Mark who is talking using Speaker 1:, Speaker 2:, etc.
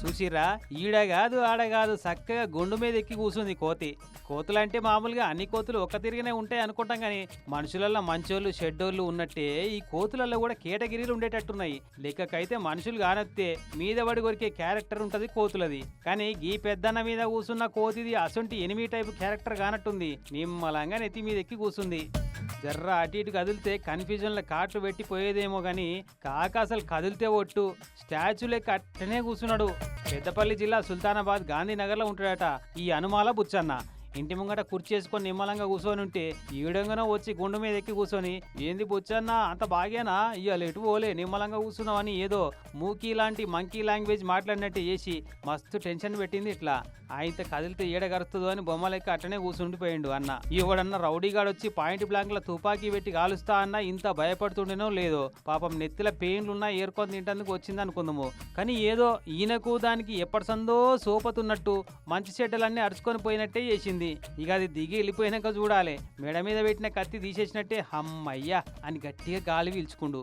Speaker 1: చూసిరా ఈడ కాదు ఆడ కాదు చక్కగా గుండు మీద ఎక్కి కూసుంది కోతి. కోతులంటే మామూలుగా అన్ని కోతులు ఒక్క తిరిగినే ఉంటాయి అనుకుంటాం కానీ మనుషులలో మంచోళ్ళు షెడ్డోళ్ళు ఉన్నట్టే ఈ కోతులలో కూడా కేటగిరీలు ఉండేటట్టున్నాయి. లెక్కకైతే మనుషులు కానొత్తే మీద పడి కొరికే క్యారెక్టర్ ఉంటది కోతులది. కానీ ఈ పెద్దన్న మీద కూసున్న కోతిది అసొంటి ఎనిమి టైపు క్యారెక్టర్ కానట్టుంది. నిమ్మలంగా నెత్తి మీద ఎక్కి కూసుంది. జర్ర అటు ఇటు కదిలితే కన్ఫ్యూజన్లో కాట్లు పెట్టిపోయేదేమో కానీ కాక అసలు కదిలితే ఒట్టు. స్టాచ్యూ లెక్క అట్టనే కూర్చున్నాడు. పెద్దపల్లి జిల్లా సుల్తానాబాద్ గాంధీనగర్లో ఉంటాడట ఈ అనుమాల బుచ్చన్న. ఇంటి ముంగట కుర్చీ వేసుకొని నిమ్మలంగా కూర్చొని ఉంటే ఈడంగానో వచ్చి గుండు మీద ఎక్కి కూర్చొని ఏంది బుచ్చన్న అంత బాగేనా? ఇవాళ ఎటు పోలే నిమ్మలంగా కూర్చున్నావని ఏదో మూకీ లాంటి మంకీ లాంగ్వేజ్ మాట్లాడినట్టు చేసి మస్తు టెన్షన్ పెట్టింది ఇట్లా. ఆయన కదిలితే ఈడ గరుస్తుందో అని బొమ్మలెక్క అట్టనే కూర్చుండిపోయిండు అన్న. ఎవడన్న రౌడీగాడు వచ్చి పాయింట్ బ్లాంక్లో తుపాకీ పెట్టి కాలుస్తా అన్న ఇంత భయపడుతుండేనో లేదో. పాపం నెత్తిల పెయిన్లున్నా ఏర్కొని తింటందుకు వచ్చింది అనుకుందాము. కానీ ఏదో ఈయనకు దానికి ఎప్పటి సందో సోపతున్నట్టు మంచి చెడ్డలన్నీ అరుచుకొని పోయినట్టే చేసింది. ఇక అది దిగి వెళ్ళిపోయినాక చూడాలి. మెడ మీద పెట్టిన కత్తి తీసేసినట్టే హమ్మయ్యా అని గట్టిగా గాలి పీల్చుకుండు.